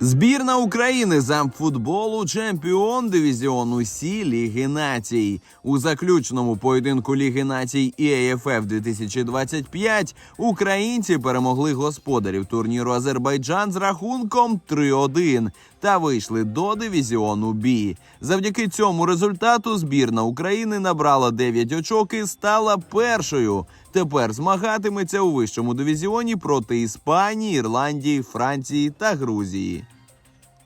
Збірна України з амфутболу чемпіон дивізіону Сі Ліги Націй. У заключному поєдинку Ліги Націй і АФФ 2025 українці перемогли господарів турніру Азербайджан з рахунком 3-1 та вийшли до дивізіону Бі. Завдяки цьому результату збірна України набрала 9 очок і стала першою. Тепер змагатиметься у вищому дивізіоні проти Іспанії, Ірландії, Франції та Грузії.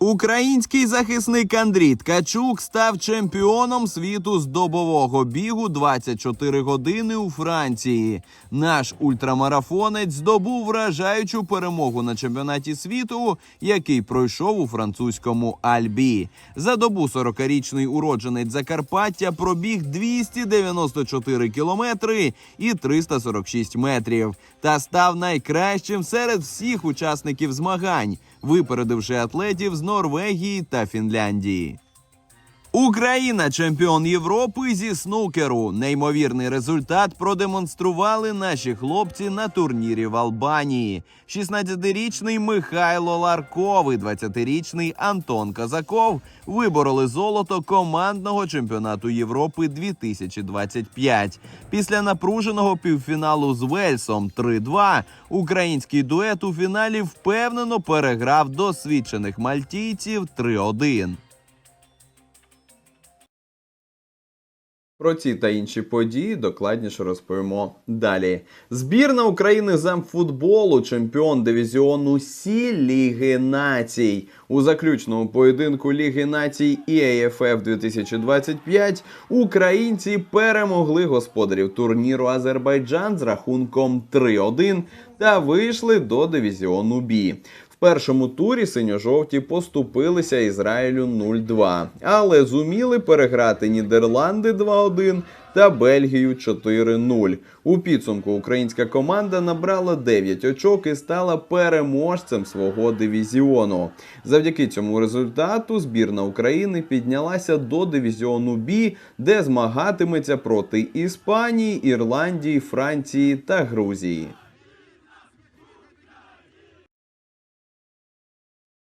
Український захисник Андрій Ткачук став чемпіоном світу з добового бігу 24 години у Франції. Наш ультрамарафонець здобув вражаючу перемогу на чемпіонаті світу, який пройшов у французькому Альбі. За добу 40-річний уродженець Закарпаття пробіг 294 кілометри і 346 метрів та став найкращим серед всіх учасників змагань, випередивши атлетів з Норвегії та Фінляндії. Україна чемпіон Європи зі снукеру. Неймовірний результат продемонстрували наші хлопці на турнірі в Албанії. 16-річний Михайло Ларков і 20-річний Антон Казаков вибороли золото командного чемпіонату Європи 2025. Після напруженого півфіналу з Вельсом 3-2 український дует у фіналі впевнено переграв досвідчених мальтійців 3-1. Про ці та інші події докладніше розповімо далі. Збірна України з чемпіон дивізіону Сі Ліги Націй. У заключному поєдинку Ліги Націй і АФФ 2025 українці перемогли господарів турніру Азербайджан з рахунком 3-1 та вийшли до дивізіону Бі. Першому турі синьо-жовті поступилися Ізраїлю 0-2, але зуміли переграти Нідерланди 2-1 та Бельгію 4-0. У підсумку українська команда набрала 9 очок і стала переможцем свого дивізіону. Завдяки цьому результату збірна України піднялася до дивізіону Бі, де змагатиметься проти Іспанії, Ірландії, Франції та Грузії.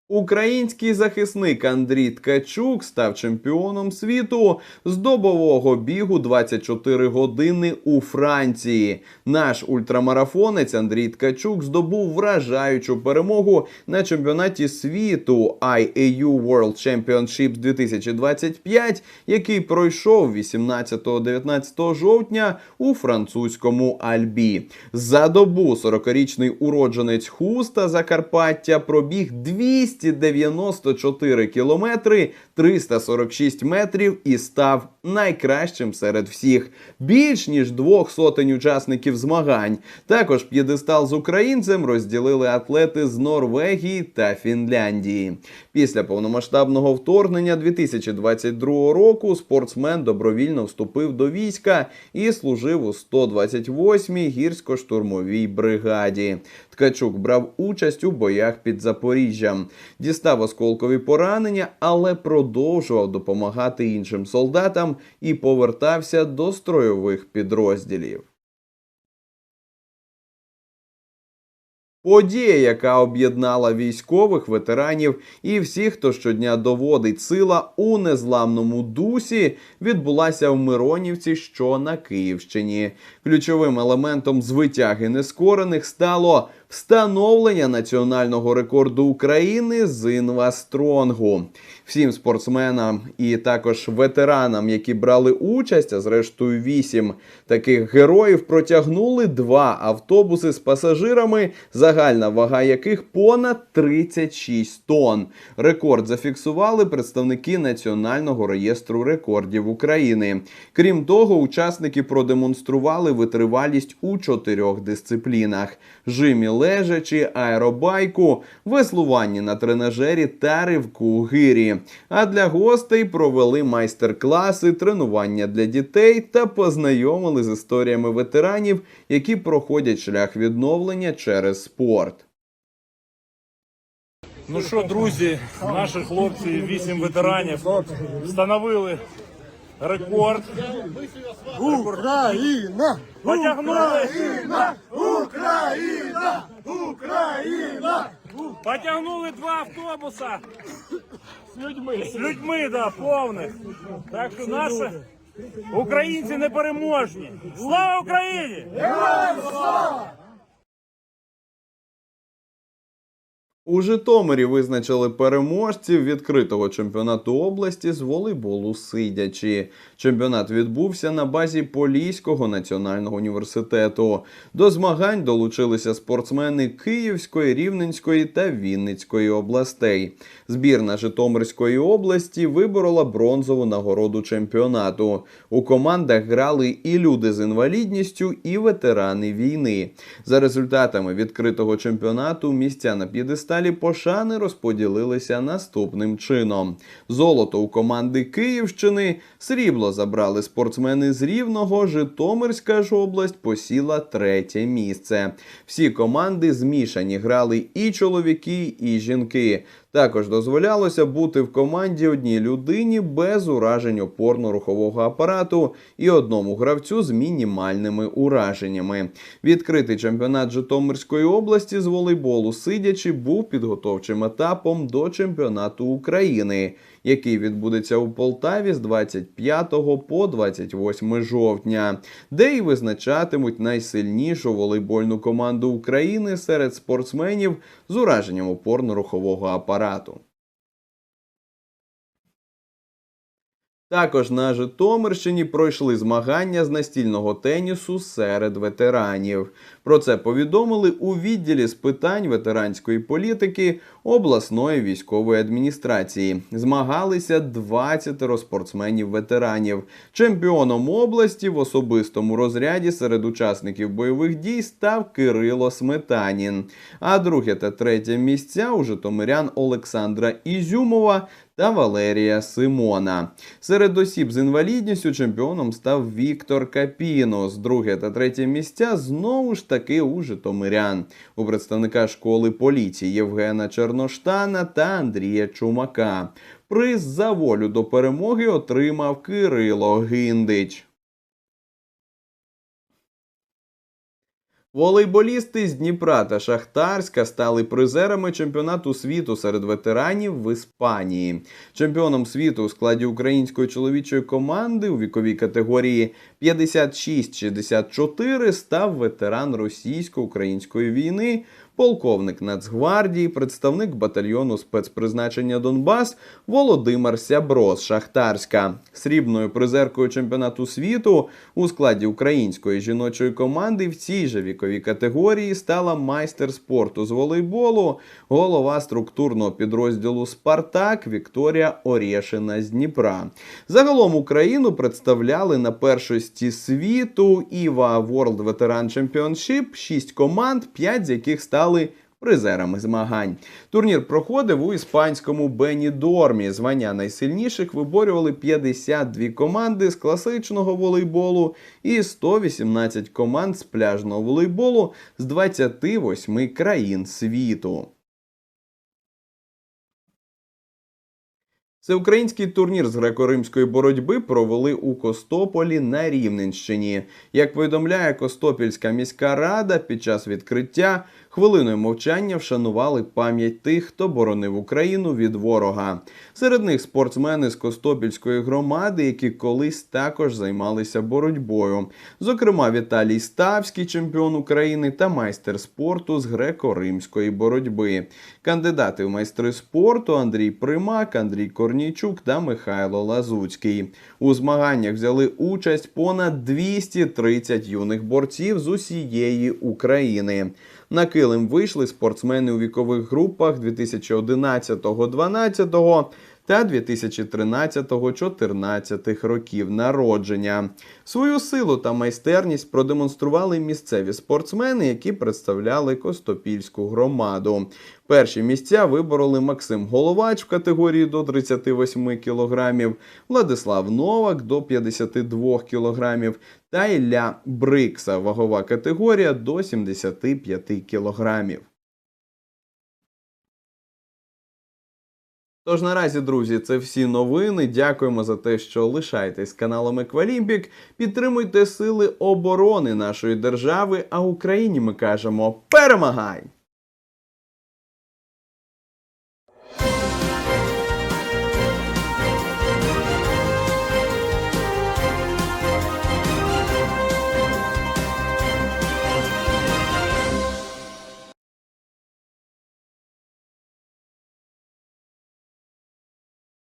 Український захисник Андрій Ткачук став чемпіоном світу з добового бігу 24 години у Франції. Наш ультрамарафонець Андрій Ткачук здобув вражаючу перемогу на чемпіонаті світу IAU World Championships 2025, який пройшов 18-19 жовтня у французькому Альбі. За добу 40-річний уродженець Хуста Закарпаття пробіг 200 294 кілометри, 346 метрів і став найкращим серед всіх. Більш ніж двох сотень учасників змагань. Також п'єдестал з українцем розділили атлети з Норвегії та Фінляндії. Після повномасштабного вторгнення 2022 року спортсмен добровільно вступив до війська і служив у 128-й гірсько-штурмовій бригаді. Ткачук брав участь у боях під Запоріжжям, дістав осколкові поранення, але продовжував допомагати іншим солдатам і повертався до стройових підрозділів. Подія, яка об'єднала військових, ветеранів і всіх, хто щодня доводить сила у незламному дусі, відбулася в Миронівці, що на Київщині. Ключовим елементом звитяги нескорених стало встановлення національного рекорду України з інвастронгу. Всім спортсменам і також ветеранам, які брали участь, а зрештою вісім таких героїв протягнули два автобуси з пасажирами, загальна вага яких понад 36 тонн. Рекорд зафіксували представники Національного реєстру рекордів України. Крім того, учасники продемонстрували витривалість у чотирьох дисциплінах: жимі лежачі, аеробайку, веслуванні на тренажері та ривку у гирі. А для гостей провели майстер-класи, тренування для дітей та познайомили з історіями ветеранів, які проходять шлях відновлення через спорт. Ну що, друзі, наші хлопці, вісім ветеранів, встановили рекорд. Україна! Потягнули, Україна! Україна! потягнули два автобуса з людьми. З людьми, да, повних. Так що наші українці непереможні. Слава Україні! У Житомирі визначили переможців відкритого чемпіонату області з волейболу сидячі. Чемпіонат відбувся на базі Поліського національного університету. До змагань долучилися спортсмени Київської, Рівненської та Вінницької областей. Збірна Житомирської області виборола бронзову нагороду чемпіонату. У командах грали і люди з інвалідністю, і ветерани війни. За результатами відкритого чемпіонату місця на п'єдесталі пошани розподілилися наступним чином: золото у команди Київщини, срібло забрали спортсмени з Рівного. Житомирська ж область посіла третє місце. Всі команди змішані грали і чоловіки, і жінки. Також дозволялося бути в команді одній людині без уражень опорно-рухового апарату і одному гравцю з мінімальними ураженнями. Відкритий чемпіонат Житомирської області з волейболу сидячи був підготовчим етапом до чемпіонату України, який відбудеться у Полтаві з 25 по 28 жовтня, де й визначатимуть найсильнішу волейбольну команду України серед спортсменів з ураженням опорно-рухового апарату. Colorado. Також на Житомирщині пройшли змагання з настільного тенісу серед ветеранів. Про це повідомили у відділі з питань ветеранської політики обласної військової адміністрації. Змагалися 20 спортсменів-ветеранів. Чемпіоном області в особистому розряді серед учасників бойових дій став Кирило Сметанін. А друге та третє місця у житомирян Олександра Ізюмова та Валерія Симона. Серед осіб з інвалідністю чемпіоном став Віктор Капінос. Друге та третє місця знову ж таки у Житомирян. У представника школи поліції Євгена Черноштана та Андрія Чумака. Приз за волю до перемоги отримав Кирило Гіндич. Волейболісти з Дніпра та Шахтарська стали призерами чемпіонату світу серед ветеранів в Іспанії. Чемпіоном світу у складі української чоловічої команди у віковій категорії 56-64 став ветеран російсько-української війни, полковник Нацгвардії, представник батальйону спецпризначення Донбас Володимир Сябро з Шахтарська. Срібною призеркою чемпіонату світу у складі української жіночої команди в цій же віковій категорії стала майстер спорту з волейболу, голова структурного підрозділу Спартак Вікторія Орєшина з Дніпра. Загалом Україну представляли на першості світу Іва World Veteran Championship 6 команд, 5 з яких стали призерами змагань. Турнір проходив у іспанському Бенідормі. Звання найсильніших виборювали 52 команди з класичного волейболу і 118 команд з пляжного волейболу з 28 країн світу. Всеукраїнський турнір з греко-римської боротьби провели у Костополі на Рівненщині. Як повідомляє Костопільська міська рада, під час відкриття хвилиною мовчання вшанували пам'ять тих, хто боронив Україну від ворога. Серед них спортсмени з Костопільської громади, які колись також займалися боротьбою. Зокрема, Віталій Ставський, чемпіон України та майстер спорту з греко-римської боротьби. Кандидати в майстри спорту Андрій Примак, Андрій Корнійчук та Михайло Лазуцький. У змаганнях взяли участь понад 230 юних борців з усієї України. На килим вийшли спортсмени у вікових групах 2011-12 та 2013-14 років народження. Свою силу та майстерність продемонстрували місцеві спортсмени, які представляли Костопільську громаду. Перші місця вибороли Максим Головач в категорії до 38 кг, Владислав Новак до 52 кг та Ілля Брикса вагова категорія до 75 кг. Тож наразі, друзі, це всі новини. Дякуємо за те, що лишаєтесь каналом Еквалімпік. Підтримуйте сили оборони нашої держави. А Україні ми кажемо перемагай!